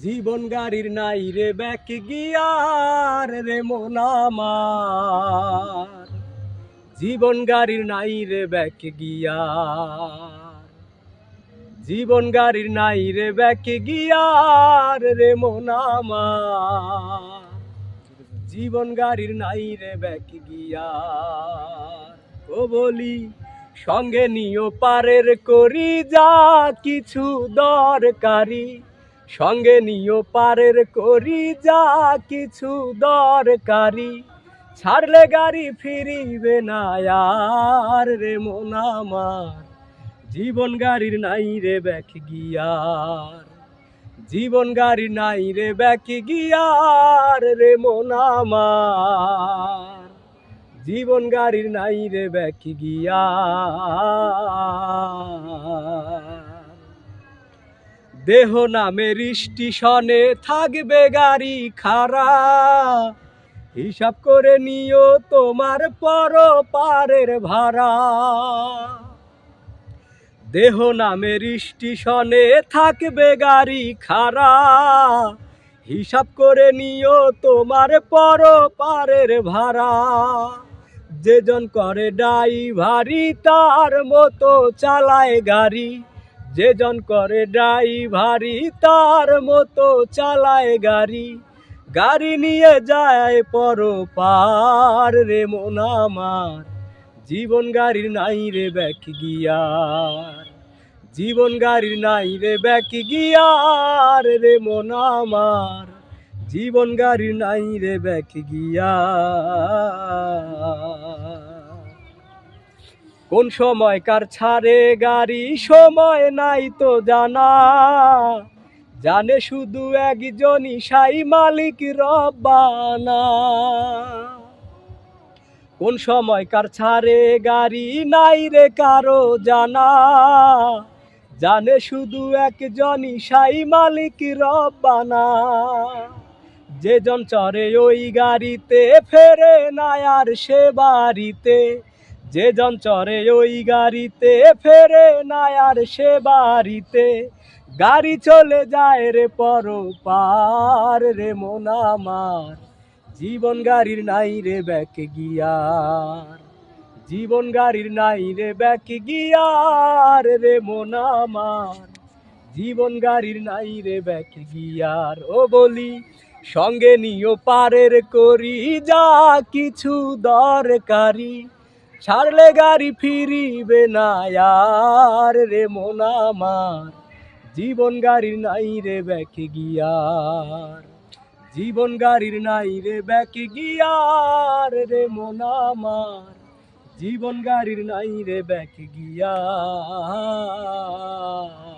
জীবন গাড়ির নাই রে ব্যাক গিয়ার রে মোনামার জীবন গাড়ির নাই রে ব্যাক গিয়ার। জীবন গাড়ির নাই রে ব্যাক গিয়ার রে মোনামার জীবন গাড়ির নাই রে ব্যাক গিয়ার। ও বলি, সঙ্গে নিও পারের করি, যা কিছু দরকারি। সঙ্গে নিও পারের করি যা কিছু দরকারি। ছাড়লে গাড়ি ফিরিবে না আর রে মন আমার। জীবন গাড়ির নাই রে ব্যাক গিয়ার। জীবন গাড়ি নাই রে ব্যাক গিয়ার রে মন জীবন গাড়ির নাই রে ব্যাক গিয়ার। দেহ নামের স্টেশনে থাকবে গাড়ি খারা হিসাব করে নিও তোমার পর পারের ভাড়া। দেহ নামের স্টেশনে থাকবে গাড়ি খারা হিসাব করে নিও তোমার পর পারের ভাড়া। যেজন করে ড্রাইভারি তার মতো চালায় গাড়ি। যেজন করে ড্রাইভারি তার মতো চালায় গাড়ি। গাড়ি নিয়ে যায় পর পার রে মন আমার। জীবন গাড়ির নাই রে ব্যাক গিয়ার। জীবন গাড়ির নাই রে ব্যাক গিয়ার রে মন আমার। জীবন গাড়ির নাই রে ব্যাক গিয়ার। কোন সময় কার ছাড়ে গাড়ি? সময় নাই তো জানা। জানে শুধু একজনই সাই মালিক রব্বানা। কোন সময় কার ছাড়ে গাড়ি? নাই রে কারও জানা। জানে শুধু একজনই সাই মালিক রব্বানা। যেজন চড়ে ওই গাড়িতে, ফেরে না আর সে বাড়িতে। যে জন চড়ে ওই গাড়িতে ফেরে না আর সে বাড়িতে। গাড়ি চলে যায় রে পর পার রে মন আমার। জীবন গাড়ির নাই রে ব্যাক গিয়ার। জীবন গাড়ির নাই রে ব্যাক গিয়ার রে মন আমার। জীবন গাড়ির নাই রে ব্যাক গিয়ার। ও বলি, সঙ্গে নিও পারের করি, যা কিছু দরকারি। ছাড়লে গাড়ি ফিরিবে না আর রে মন আমার। জীবন গাড়ির নাই রে ব্যাক গিয়ার। জীবন গাড়ির নাই রে ব্যাক গিয়ার রে মন আমার। জীবন গাড়ির নাই রে ব্যাক গিয়ার।